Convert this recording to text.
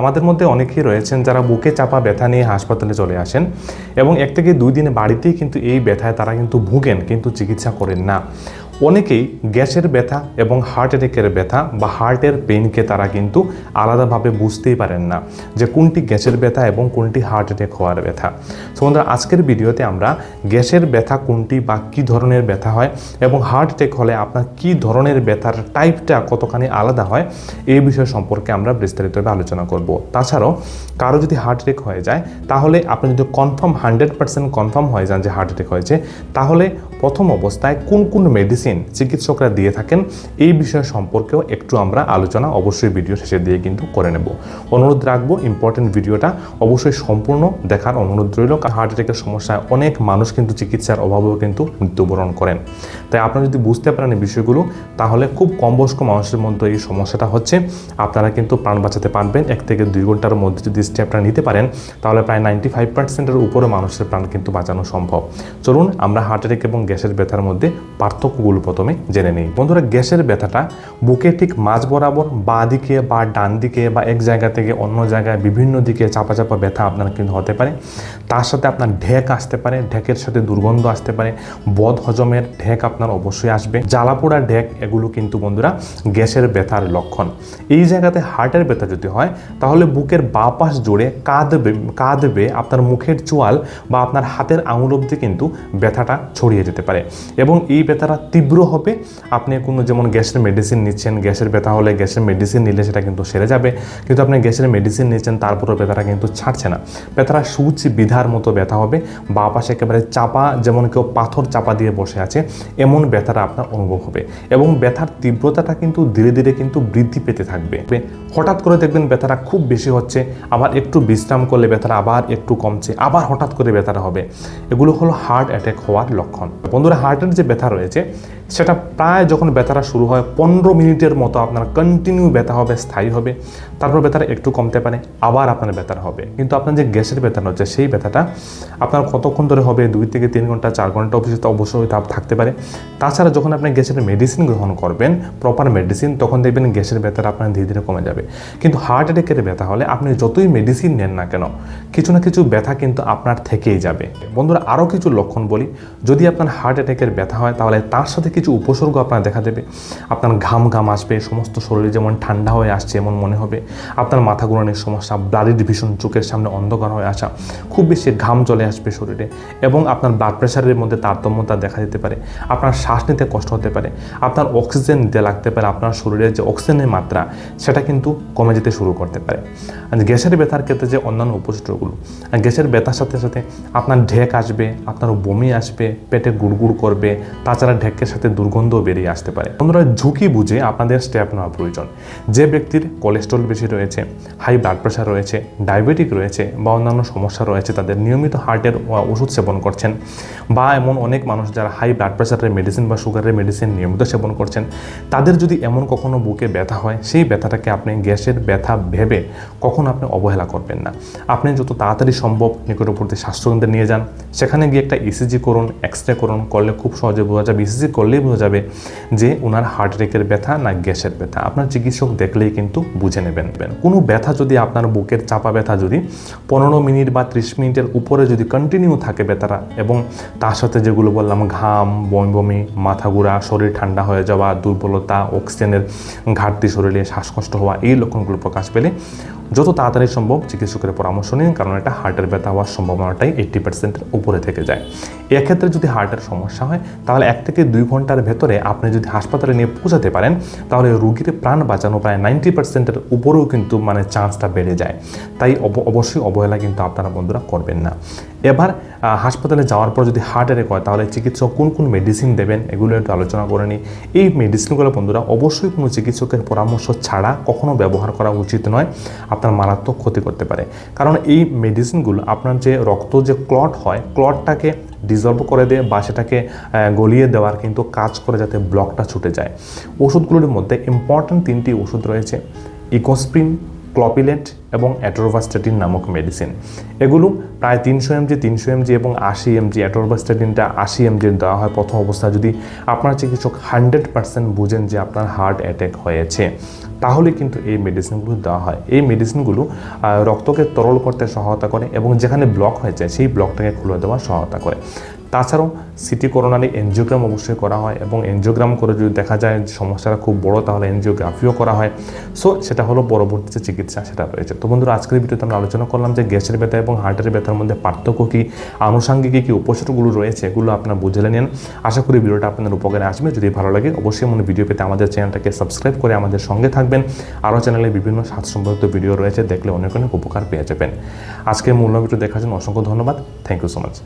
আমাদের মধ্যে অনেকেই রয়েছেন যারা বুকে চাপা ব্যথা নিয়ে হাসপাতালে চলে আসেন এবং এক থেকে দুই দিনে বাড়িতেই কিন্তু এই ব্যথায় তারা কিন্তু ভুগেন, কিন্তু চিকিৎসা করেন না। অনেকেই গ্যাসের ব্যথা এবং হার্ট অ্যাটাকের ব্যথা বা হার্টের পেইনকে তারা কিন্তু আলাদাভাবে বুঝতেই পারেন না যে কোনটি গ্যাসের ব্যথা এবং কোনটি হার্ট অ্যাটাক হওয়ার ব্যথা। সো বন্ধুরা, আজকের ভিডিওতে আমরা গ্যাসের ব্যথা কোনটি বা কী ধরনের ব্যথা হয় এবং হার্ট অ্যাটাক হলে আপনার কী ধরনের ব্যথার টাইপটা কতখানি আলাদা হয় এই বিষয় সম্পর্কে আমরা বিস্তারিতভাবে আলোচনা করব। তাছাড়াও কারও যদি হার্ট অ্যাটাক হয়ে যায়, তাহলে আপনি যদি কনফার্ম হান্ড্রেড পার্সেন্ট কনফার্ম হয়ে যান যে হার্ট অ্যাটাক হয়েছে, তাহলে প্রথম অবস্থায় কোন কোন মেডিসিন চিকিৎসকরা দিয়ে থাকেন, এই বিষয় সম্পর্কেও একটু আমরা আলোচনা অবশ্যই ভিডিও শেষে দিয়ে কিন্তু করে নেব। অনুরোধ রাখব ইম্পর্টেন্ট ভিডিওটা অবশ্যই সম্পূর্ণ দেখার অনুরোধ রইল, কারণ হার্ট অ্যাটাকের সমস্যায় অনেক মানুষ কিন্তু চিকিৎসার অভাবেও কিন্তু মৃত্যুবরণ করেন। তাই আপনারা যদি বুঝতে পারেন এই বিষয়গুলো, তাহলে খুব কম বয়স্ক মানুষের মধ্যে এই সমস্যাটা হচ্ছে। আপনারা কিন্তু প্রাণ বাঁচাতে পারবেন, এক থেকে দুই ঘণ্টার মধ্যে যদি স্টেপটা নিতে পারেন, তাহলে প্রায় নাইনটি ফাইভ পার্সেন্টের উপরে মানুষের প্রাণ কিন্তু বাঁচানো সম্ভব। চলুন আমরা হার্ট অ্যাটাক এবং গ্যাসের ব্যথার মধ্যে পার্থক্যগুলো প্রথমে জেনে নিই। বন্ধুরা, গ্যাসের ব্যথাটা বুকে ঠিক মাঝ বরাবর বা দিকে বা ডান দিকে বা এক জায়গা থেকে অন্য জায়গায় বিভিন্ন দিকে চাপা চাপা ব্যথা আপনার কিন্তু হতে পারে। তার সাথে আপনার ঢেক আসতে পারে, ঢেকের সাথে দুর্গন্ধ আসতে পারে বদ হজমের ঢেক আপনার অবশ্যই আসবে। জ্বালাপোড়া ঢেক এগুলো কিন্তু বন্ধুরা গ্যাসের ব্যথার লক্ষণ। এই জায়গাতে হার্টের ব্যথা যদি হয়, তাহলে বুকের বাঁ পাশ জুড়ে কাঁদবে কাঁদবে আপনার মুখের চোয়াল বা আপনার হাতের আঙুল অবধি কিন্তু ব্যথাটা ছড়িয়ে যেতে পারে। এবং এই ব্যথাটা তীব্র হবে। আপনি কোনো যেমন গ্যাসের মেডিসিন নিচ্ছেন, গ্যাসের ব্যথা হলে গ্যাসের মেডিসিন নিলে সেটা কিন্তু সেরে যাবে। কিন্তু আপনি গ্যাসের মেডিসিন নিচ্ছেন, তারপরও ব্যথাটা কিন্তু ছাড়ছে না। ব্যথাটা সূচ বিধার মতো ব্যথা হবে। বা পাশে একেবারে চাপা, যেমন কেউ পাথর চাপা দিয়ে বসে আছে এমন ব্যথাটা আপনার অনুভব হবে এবং ব্যথার তীব্রতাটা কিন্তু ধীরে ধীরে কিন্তু বৃদ্ধি পেতে থাকবে। হঠাৎ করে দেখবেন ব্যথাটা খুব বেশি হচ্ছে, আবার একটু বিশ্রাম করলে ব্যথাটা আবার একটু কমছে, আবার হঠাৎ করে ব্যথাটা হবে। এগুলো হলো হার্ট অ্যাটাক হওয়ার লক্ষণ। বন্ধুরা হার্টের যে ব্যথা রয়েছে, সেটা প্রায় যখন ব্যথাটা শুরু হয়, পনেরো মিনিটের মতো আপনার কন্টিনিউ ব্যথা হবে, স্থায়ী হবে। তারপর ব্যথাটা একটু কমতে পারে, আবার আপনার ব্যথা হবে। কিন্তু আপনার যে গ্যাসের ব্যথা হচ্ছে সেই ব্যথাটা আপনার কতক্ষণ ধরে হবে? দুই থেকে তিন ঘণ্টা, চার ঘণ্টা অবশ্যই অবশ্যই তাপ থাকতে পারে। তাছাড়া যখন আপনি গ্যাসের মেডিসিন গ্রহণ করবেন প্রপার মেডিসিন তখন দেখবেন গ্যাসের ব্যথাটা আপনার ধীরে ধীরে কমে যাবে। কিন্তু হার্ট অ্যাটাকের ব্যথা হলে আপনি যতই মেডিসিন নেন না কেন, কিছু না কিছু ব্যথা কিন্তু আপনার থেকেই যাবে। বন্ধুরা আরও কিছু লক্ষণ বলি। যদি আপনার হার্ট অ্যাটাকের ব্যথা হয়, তাহলে তার সাথে কিছু উপসর্গ আপনার দেখা দেবে। আপনার ঘাম ঘাম আসবে, সমস্ত শরীরে যেমন ঠান্ডা হয়ে আসছে এমন মনে হবে। আপনার মাথা ঘুরানোর সমস্যা ব্লাডি ডিভিশন চোখের সামনে অন্ধকার হয়ে আসা, খুব বেশি ঘাম চলে আসবে শরীরে এবং আপনার ব্লাড প্রেশারের মধ্যে তারতম্যতা দেখা দিতে পারে। আপনার শ্বাস নিতে কষ্ট হতে পারে, আপনার অক্সিজেন নিতে লাগতে পারে, আপনার শরীরে যে অক্সিজেনের মাত্রা, সেটা কিন্তু কমে যেতে শুরু করতে পারে। গ্যাসের ব্যথার ক্ষেত্রে যে অন্যান্য উপসর্গগুলো গ্যাসের ব্যথার সাথে সাথে আপনার ঢেক আসবে, আপনার বমি আসবে, পেটে গুড়গুড় করবে, তাছাড়া ঢেকের সাথে দুর্গন্ধও বেরিয়ে আসতে পারে। বন্ধুরা ঝুঁকি বুঝে আপনাদের স্টেপ নেওয়া প্রয়োজন। যে ব্যক্তির কোলেস্ট্রল বেশি রয়েছে, হাই ব্লাড প্রেশার রয়েছে, ডায়াবেটিক রয়েছে বা অন্যান্য সমস্যা রয়েছে, তাদের নিয়মিত হার্টের ওষুধ সেবন করছেন বা এমন অনেক মানুষ যারা হাই ব্লাড প্রেশারের মেডিসিন বা সুগারের মেডিসিন নিয়মিত সেবন করছেন, তাদের যদি এমন কখনো বুকে ব্যথা হয়, সেই ব্যথাটাকে আপনি গ্যাসের ব্যথা ভেবে কখনো আপনি অবহেলা করবেন না। আপনি যত তাড়াতাড়ি সম্ভব নিকটবর্তী স্বাস্থ্যকেন্দ্রে নিয়ে যান। সেখানে গিয়ে একটা ইসিজি করুন এক্স রে করুন করলে খুব সহজে বোঝা যাবে ইসিজি করলেই বোঝা যাবে যে ওনার হার্ট অ্যাটাকের ব্যথা না গ্যাসের ব্যথা। আপনার চিকিৎসক দেখলেই কিন্তু বুঝে নেবেন। কোনো ব্যথা যদি আপনার বুকের চাপা ব্যথা যদি পনেরো মিনিট বা ত্রিশ মিনিটের উপরে যদি কন্টিনিউ থাকে ব্যথাটা এবং তার সাথে যেগুলো বললাম ঘাম, বমি বমি, মাথা ঘোরা, শরীর ঠান্ডা হয়ে যাওয়া, দুর্বলতা অক্সিজেনের ঘাটতি শরীরে শ্বাসকষ্ট হওয়া, এই লক্ষণগুলো প্রকাশ পেলে যত তাড়াতাড়ি সম্ভব চিকিৎসকের পরামর্শ নিন, কারণ এটা হার্টের ব্যথা হওয়ার সম্ভাবনাটাই এইট্টি পার্সেন্টের উপরে থেকে যায়। এক্ষেত্রে যদি হার্টের সমস্যা হয়, তাহলে এক থেকে দুই ঘণ্টার ভেতরে আপনি যদি হাসপাতালে নিয়ে পৌঁছাতে পারেন, তাহলে রুগীর প্রাণ বাঁচানো প্রায় নাইনটি পার্সেন্টের উপরেও কিন্তু মানে চান্সটা বেড়ে যায়। তাই অবশ্যই অবহেলা কিন্তু আপনারা বন্ধুরা করবেন না। এবার হাসপাতালে যাওয়ার পর যদি হার্ট অ্যাটাক হয়, তাহলে চিকিৎসক কোন কোন মেডিসিন দেবেন, এগুলো একটু আলোচনা করে নিই। এই মেডিসিনগুলো বন্ধুরা, অবশ্যই কোনো চিকিৎসকের পরামর্শ ছাড়া কখনো ব্যবহার করা উচিত নয়। আপনার মারাত্মক ক্ষতি করতে পারে। কারণ এই মেডিসিনগুলো আপনার যে রক্ত যে ক্লট হয় ক্লটটাকে ডিজলভ করে দেয় বা সেটাকে গলিয়ে দেওয়ার কিন্তু কাজ করে যাতে ব্লকটা ছুটে যায়। ওষুধগুলোর মধ্যে ইম্পর্ট্যান্ট তিনটি ওষুধ রয়েছে, ইকোস্প্রিন ক্লপিলেট এবং অ্যাটোরভাস্টাটিন নামক মেডিসিন এগুলো প্রায় তিনশো এমজি তিনশো এমজি এবং আশি এমজি। অ্যাটোরভাস্টাটিনটা আশি এমজি দেওয়া হয় প্রথম অবস্থায়। যদি আপনার চিকিৎসক হান্ড্রেড পার্সেন্ট বুঝেন যে আপনার হার্ট অ্যাটাক হয়েছে, তাহলে কিন্তু এই মেডিসিনগুলো দেওয়া হয়। এই মেডিসিনগুলো রক্তকে তরল করতে সহায়তা করে এবং যেখানে ব্লক হয়েছে সেই ব্লকটাকে খুলে দেওয়ার সহায়তা করে। তাছাড়াও সিটি করোনারি এনজিওগ্রাম অবশ্যই করা হয় এবং এনজিওগ্রাম করে যদি দেখা যায় সমস্যাটা খুব বড়, তাহলে এনজিওগ্রাফিও করা হয়। সো সেটা হলো পরবর্তী যে চিকিৎসা সেটা রয়েছে। তো বন্ধুরা, আজকের ভিডিওতে আমরা আলোচনা করলাম যে গ্যাসের ব্যথা এবং হার্টের ব্যথার মধ্যে পার্থক্য কী, আনুষাঙ্গিক কী কী উপসর্গগুলো রয়েছে, এগুলো আপনারা বুঝে নেন। আশা করি ভিডিওটা আপনাদের উপকারে আসবে। যদি ভালো লাগে, অবশ্যই মনে ভিডিও পেতে আমাদের চ্যানেলটাকে সাবস্ক্রাইব করে আমাদের সঙ্গে থাকবেন। আরও চ্যানেলে বিভিন্ন স্বাস্থ্য সম্পর্কিত ভিডিও রয়েছে, দেখলে অনেক অনেক উপকার পেয়ে যাবেন। আজকের মূল্য ভিডিও দেখার জন্য অসংখ্য ধন্যবাদ। Thank you so much